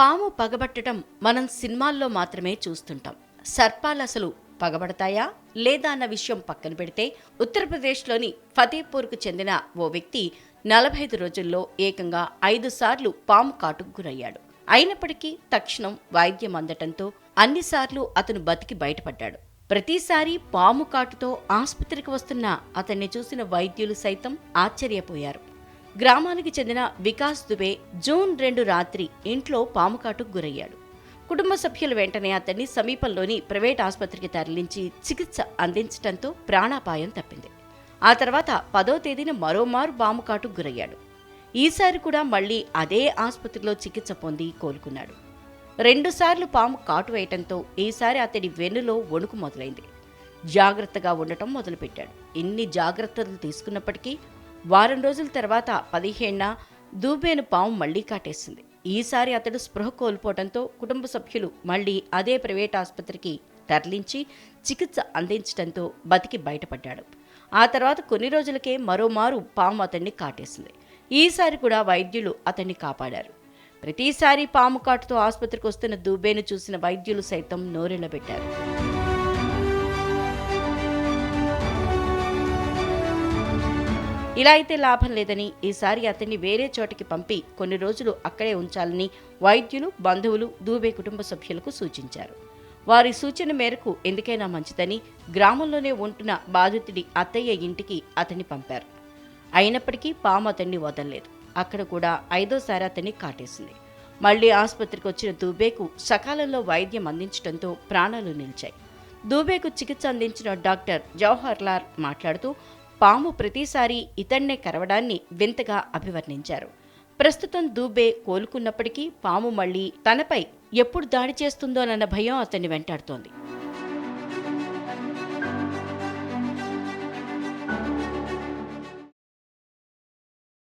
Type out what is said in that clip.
పాము పగబట్టడం మనం సినిమాల్లో మాత్రమే చూస్తుంటాం. సర్పాలు అసలు పగబడతాయా? లేదా అన్న విషయం పక్కన పెడితే ఉత్తరప్రదేశ్లోని ఫతేపూర్కు చెందిన ఓ వ్యక్తి నలభై ఐదు రోజుల్లో ఏకంగా ఐదు సార్లు పాము కాటుకు గురయ్యాడు. అయినప్పటికీ తక్షణం వైద్యం అందటంతో అన్నిసార్లు అతను బతికి బయటపడ్డాడు. ప్రతిసారి పాము కాటుతో ఆసుపత్రికి వస్తున్న అతన్ని చూసిన వైద్యులు సైతం ఆశ్చర్యపోయారు. గ్రామానికి చెందిన వికాస్ దుబే జూన్ రెండు రాత్రి ఇంట్లో పాముకాటుకు గురయ్యాడు. కుటుంబ సభ్యులు వెంటనే అతన్ని సమీపంలోని ప్రైవేట్ ఆసుపత్రికి తరలించి చికిత్స అందించడంతో ప్రాణాపాయం తప్పింది. ఆ తర్వాత పదో తేదీన మరోమారు పాము కాటుకు గురయ్యాడు. ఈసారి కూడా మళ్ళీ అదే ఆసుపత్రిలో చికిత్స పొంది కోలుకున్నాడు. రెండుసార్లు పాము కాటు వేయటంతో ఈసారి అతడి వెన్నులో వణుకు మొదలైంది. జాగ్రత్తగా ఉండటం మొదలుపెట్టాడు. ఇన్ని జాగ్రత్తలు తీసుకున్నప్పటికీ వారం రోజుల తర్వాత పదిహేన దూబేను పాము మళ్ళీ కాటేసింది. ఈసారి అతడు స్పృహ కోల్పోవడంతో కుటుంబ సభ్యులు మళ్ళీ అదే ప్రైవేట్ ఆసుపత్రికి తరలించి చికిత్స అందించడంతో బతికి బయటపడ్డాడు. ఆ తర్వాత కొన్ని రోజులకే మరోమారు పాము అతన్ని కాటేసింది. ఈసారి కూడా వైద్యులు అతన్ని కాపాడారు. ప్రతిసారి పాము కాటుతో ఆసుపత్రికి వస్తున్న దూబేను చూసిన వైద్యులు సైతం నోరెళ్ళబెట్టారు ఇలా అయితే లాభం లేదని ఈసారి అతన్ని వేరే చోటికి పంపి కొన్ని రోజులు అక్కడే ఉంచాలని వైద్యులు బంధువులు దూబే కుటుంబ సభ్యులకు సూచించారు. వారి సూచన మేరకు ఎందుకైనా మంచిదని గ్రామంలోనే ఉంటున్న బాధితుడి అత్తయ్య ఇంటికి అతన్ని పంపారు. అయినప్పటికీ పాము అతన్ని వదలలేదు. అక్కడ కూడా ఐదోసారి అతన్ని కాటేసింది. మళ్ళీ ఆసుపత్రికి వచ్చిన దూబేకు సకాలంలో వైద్యం అందించడంతో ప్రాణాలు నిలిచాయి. దూబేకు చికిత్స అందించిన డాక్టర్ జవహర్ లాల్ మాట్లాడుతూ పాము ప్రతిసారి ఇతన్నే కరవడాన్ని వింతగా అభివర్ణించారు. ప్రస్తుతం దూబే కోలుకున్నప్పటికీ పాము మళ్ళీ తనపై ఎప్పుడు దాడి చేస్తుందోనన్న భయం అతన్ని వెంటాడుతోంది.